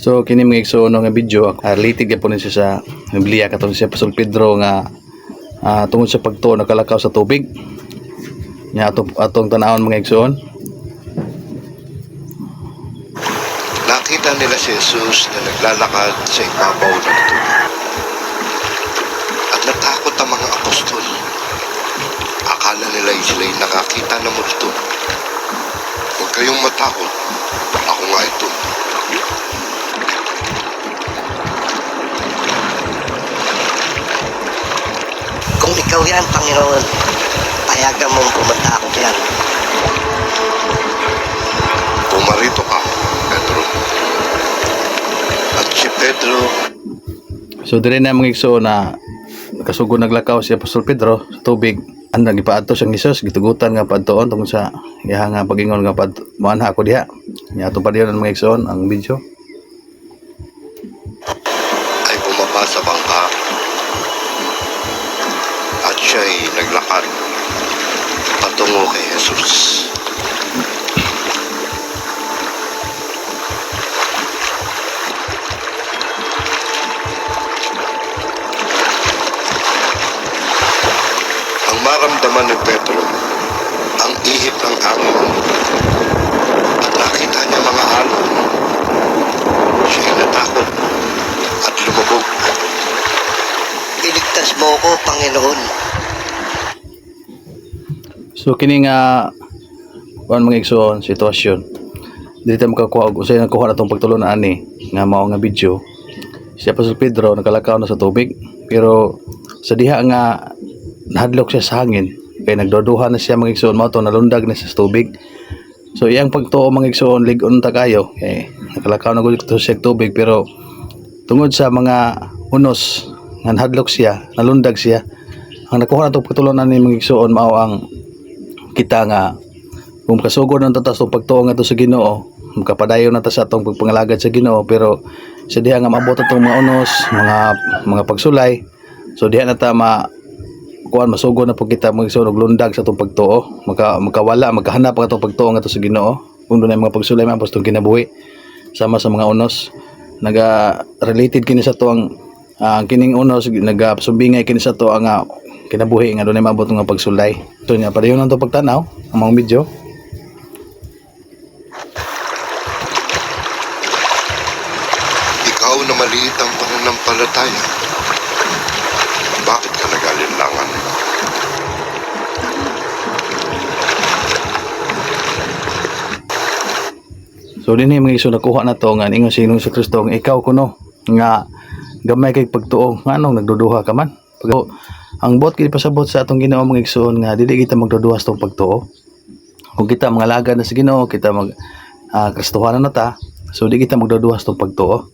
So kini mga igsoon nga video uh, related gyud po ni sa Biblia katong siya Pastor Pedro nga ah, tungod sa pagtuo nakalakaw sa tubig. Nya ato atong tan-awon mga igsoon. Nakita nila si Jesus na naglalakad sa ibabaw ng tubig. At natakot ang mga apostol. Akala nila sila'y nakakita ng multo. Huwag kayong matakot. Ako nga ito. Kung ikaw yan, Panginoon, payagan mong pumunta ako yan. Pumarito ka, Pedro. At si Pedro So dire na mga igsoon na kasugo naglakaw si Apostol Pedro sa tubig. Ang nagipaadto siyang Hesus gitugutan nga padtuon tungod sa iya nga pagingon nga pad maanha ako diha. Nya ato pa diyon mga igsoon ang video. ay bumaba sa bangka at siya'y naglakad patungo kay Jesus. Ang maramdaman ni Pedro, ang ihip ng angin at nakita niya mga alon. Siya'y natakot at lumubog. Iligtas mo ako, Panginoon. So kini nga kuan mga igsoon sitwasyon. Dili ta makakuha og usay nakuha na tong pagtulon ani nga mao nga video. Si Apostol Pedro nakalakaw na sa tubig pero sa diha nga nahadlok siya sa hangin kay nagdoduha na siya mga igsoon mao to nalundag na siya sa tubig. So iyang pagtuo mga igsoon lig-on ta kayo kay nakalakaw na gud to siya tubig pero tungod sa mga unos nga nahadlok siya nalundag siya ang nakuha na tong pagtulon ani mga igsoon mao ang kita nga kung kasugod ng tatas itong pagtuo nga to sa Ginoo makapadayon na ta sa atong pagpangalagad sa Ginoo pero sa diha nga maabot itong mga unos mga mga pagsulay so diha na ta ma kuan masugod na po kita mga igsoon og lundag sa itong pagtuo. Maka makawala makahanap ang itong pagtuo nga to sa Ginoo. Kung doon ay mga pagsulay man pastong kinabuhi sama sa mga unos. Naga related kini sa tuang ang kining unos naga sumbingay kini sa to ang ah, kinabuhi nga doon ay maabot nga pagsulay ito niya padayon na to pagtanaw ang mga video Ikaw na maliit ang pananampalataya. Bakit ka nag-alinlangan? So din mga iso nakuha na to nga ingon si Ginoong sa Kristo nga ikaw kuno nga gamay kay pagtuo nga anong nagduduha ka man. Pag ang bot kay pasabot sa atong Ginoo mga igsoon nga dili kita magduduha sa tong pagtuo. Kung kita mga lagad na sa Ginoo, kita mag uh, Kristohanan na ta. So di kita magduduha sa tong pagtuo.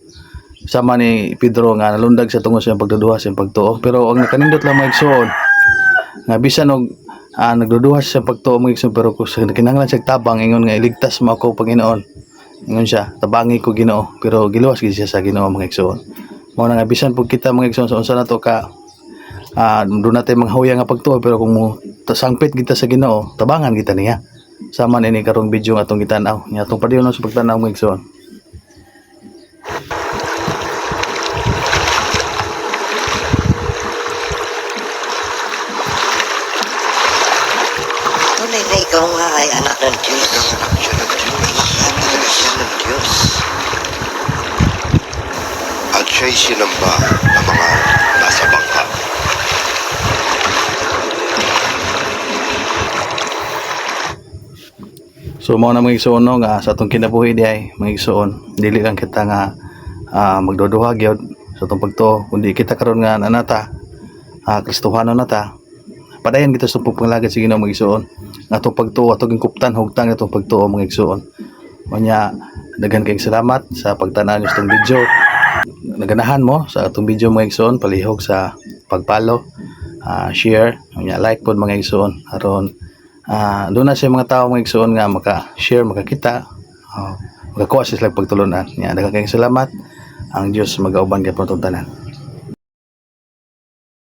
Sama ni Pedro nga nalundag sa tungod sa iyang pagduduha sa pagtuo. Pero ang nakanindot lang mga igsoon nga bisan og nagduduha siya sa pagtuo mga igsoon pero kung kinahanglan siya tabang ingon nga iligtas mo ako Panginoon Ingon siya, tabangi ko Ginoo, pero giluwas gid siya sa Ginoo mga igsoon. Mao na nga bisan pug kita mga igsoon sa unsa na to ka ah doon natin mga huya nga pagtuo pero kung mo tasangpit kita sa Ginoo, tabangan kita niya. Sama ni karong video nga atong gitanaw. Nya atong padayon sa pagtanaw mga igsoon. Tunay na ikaw nga ay anak ng Diyos. Siya ng Diyos. Anak siya ng Diyos. At siya'y sinamba ng mga So mao na mga igsoon no, nga sa atong kinabuhi di ay mga igsoon, dili lang kita nga ah, magduduha gyud sa atong pagtuo kundi kita karon nga nanata ah, Kristohano na ta. Padayon kita sa pagpangalagad sa Ginoo mga igsoon. Nga atong pagtuo atong gingkuptan hugtang atong pagtuo mga igsoon. Unya daghan kayong salamat sa pagtanaw niyo itong video. Naganahan mo sa atong video mga igsoon, palihog sa pagpalo, ah, share, unya like pod mga igsoon aron ah doon na siya mga tao mga igsoon nga maka-share, makakita, oh, makakuha sila pagtulunan. Nya daghang kayong salamat. Ang Dios magauban kay tanan.